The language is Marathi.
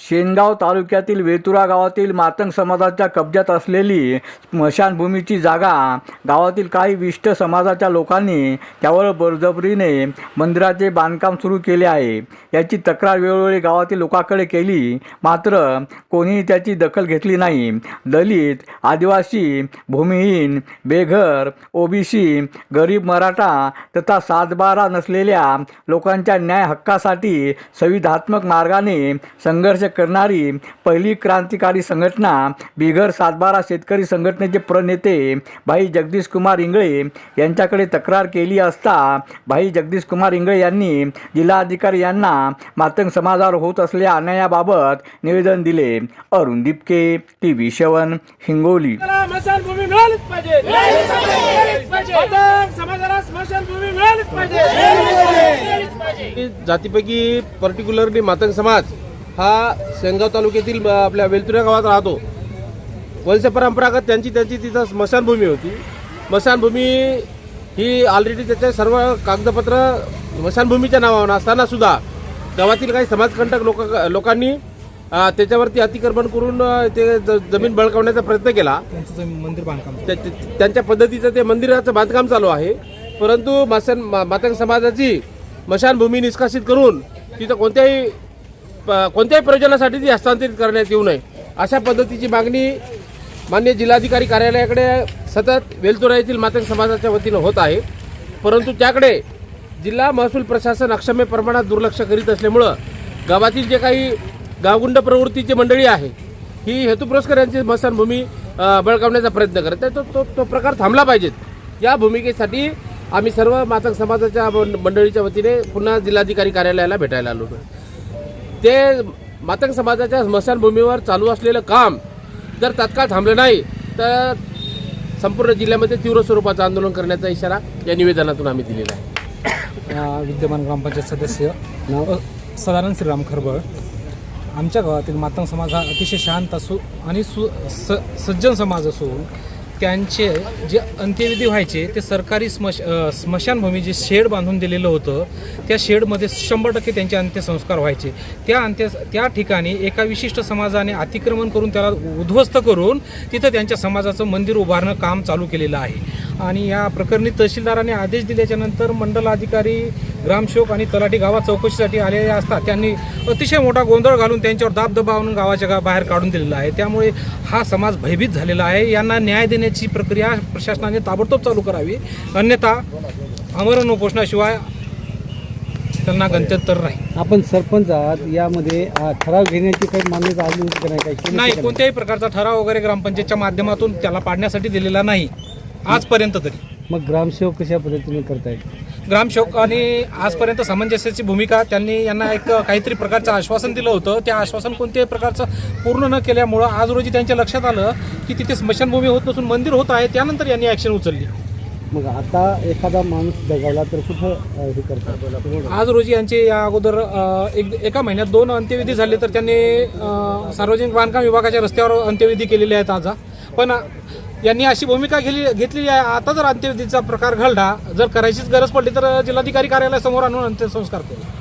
शेनगाव तालुक्यातील वेतुरा गावातील मातंग समाजाच्या कब्ज्यात असलेली स्मशानभूमीची जागा गावातील काही विष्ट समाजाच्या लोकांनी त्यावर बळजबरीने मंदिराचे बांधकाम सुरू केले आहे. याची तक्रार वेळोवेळी गावातील लोकांकडे केली मात्र कोणीही त्याची दखल घेतली नाही. दलित आदिवासी भूमिहीन बेघर ओबीसी गरीब मराठा तथा सातबारा नसलेल्या लोकांच्या न्याय हक्कासाठी संविधात्मक मार्गाने संघर्ष करणारी पहिली क्रांतिकारी संघटना बिगर सातबारा शेतकरी संघटनेचे प्रणेते भाई जगदीश कुमार इंगळे यांच्याकडे तक्रार केली असता भाई जगदीश कुमार इंगळे यांनी जिल्हाधिकारी यांना मातंग समाजावर होत असलेल्या अन्यायाबाबत निवेदन दिले. Arun Dipke T V seven Hingoli. जातीपैकी particularly Matang समाज हा शेंगाव तालुक्यातील आपल्या वेलतुऱ्या गावात राहतो. वंश परंपरागत त्यांची त्यांची तिथं स्मशानभूमी होती. स्मशानभूमी ही ऑलरेडी त्याचे सर्व कागदपत्र स्मशानभूमीच्या नावावर असताना सुद्धा गावातील काही समाजकंटक लोक लोकांनी त्याच्यावरती अतिक्रमण करून ते ज- जमीन बळकावण्याचा प्रयत्न केला. मंदिर बांधकाम त्या- त्या- त्यांच्या पद्धतीचं ते मंदिराचं बांधकाम चालू आहे. परंतु मासन मातंग समाजाची मशानभूमी निष्कासित करून तिथं कोणत्याही कोणत्याही प्रयोजनासाठी ती हस्तांतरित करण्यात येऊ नये. अशा पद्धतीची मागणी मान्य जिल्हाधिकारी कार्यालयाकडे सतत वेलतोरा येथील मातंग समाजाच्या वतीनं होत आहे. परंतु त्याकडे जिल्हा महसूल प्रशासन अक्षम्य प्रमाणात दुर्लक्ष करीत असल्यामुळं गावातील जे काही गावगुंड प्रवृत्तीची मंडळी आहे ही हेतुपुरस्कर यांची स्मशानभूमी बळकावण्याचा प्रयत्न करत आहे. तो तो तो प्रकार थांबला पाहिजेत या भूमिकेसाठी आम्ही सर्व मातंग समाजाच्या मंडळीच्या वतीने पुन्हा जिल्हाधिकारी कार्यालयाला भेटायला आलो होतो. ते मातंग समाजाच्या स्मशानभूमीवर चालू असलेलं काम जर तात्काळ थांबलं नाही तर संपूर्ण जिल्ह्यामध्ये तीव्र स्वरूपाचं आंदोलन करण्याचा इशारा या निवेदनातून आम्ही दिलेला आहे. विद्यमान ग्रामपंचायत सदस्य सदानंद श्रीराम खरबळ. आमच्या गावातील मातंग समाज हा अतिशय शांत असू आणि सु स सज्जन समाज असून त्यांचे जे अंत्यविधी व्हायचे ते सरकारी स्मश स्मशानभूमी जे शेड बांधून दिलेलं होतं त्या शेडमध्ये शंभर टक्के त्यांचे अंत्यसंस्कार व्हायचे. त्या अंत्य त्या ठिकाणी एका विशिष्ट समाजाने अतिक्रमण करून त्याला उद्ध्वस्त करून तिथं त्यांच्या समाजाचं मंदिर उभारणं काम चालू केलेलं आहे. आणि या प्रकरणी तहसीलदाराने आदेश दिल्याच्या नंतर मंडल अधिकारी ग्रामसेवक आणि तलाठी गावात चौकशीसाठी आलेले असतात त्यांनी अतिशय मोठा गोंधळ घालून त्यांच्यावर दाबदबा आणून गावाच्या गा बाहेर काढून दिलेला आहे. त्यामुळे हा समाज भयभीत झालेला आहे. यांना न्याय देण्याची प्रक्रिया प्रशासनाने ताबडतोब चालू करावी. अन्यथा अमरण उपोषणाशिवाय त्यांना गंत्यंतर नाही. आपण सरपंच आहात. यामध्ये ठराव घेण्याची काही मान्यता नाही? कोणत्याही प्रकारचा ठराव वगैरे ग्रामपंचायतच्या माध्यमातून त्याला पाडण्यासाठी दिलेला नाही. आजपर्यंत तरी. मग ग्रामसेवक कशा पद्धतीने करतायत? ग्रामसेवकांनी आजपर्यंत सामंजस्याची भूमिका त्यांनी यांना एक काहीतरी प्रकारचं आश्वासन दिलं होतं. त्या आश्वासन कोणत्याही प्रकारचं पूर्ण न केल्यामुळं आज रोजी त्यांच्या लक्षात आलं की तिथे स्मशानभूमी होत नसून मंदिर होत आहे त्यानंतर यांनी ॲक्शन उचलली. मग आता एखादा माणूस दगावला तर कुठं अ, हे करतात? आज रोजी यांचे या अगोदर अ, एक एका महिन्यात दोन अंत्यविधी झाले तर त्यांनी अ, सार्वजनिक बांधकाम विभागाच्या रस्त्यावर अंत्यविधी केलेले आहेत आज. पण यांनी अशी भूमिका घेतली घेतलेली आहे. आता जर अंत्यविधीचा प्रकार घडला जर करायचीच गरज पडली तर जिल्हाधिकारी कार्यालयासमोर आणून अंत्यसंस्कार केला.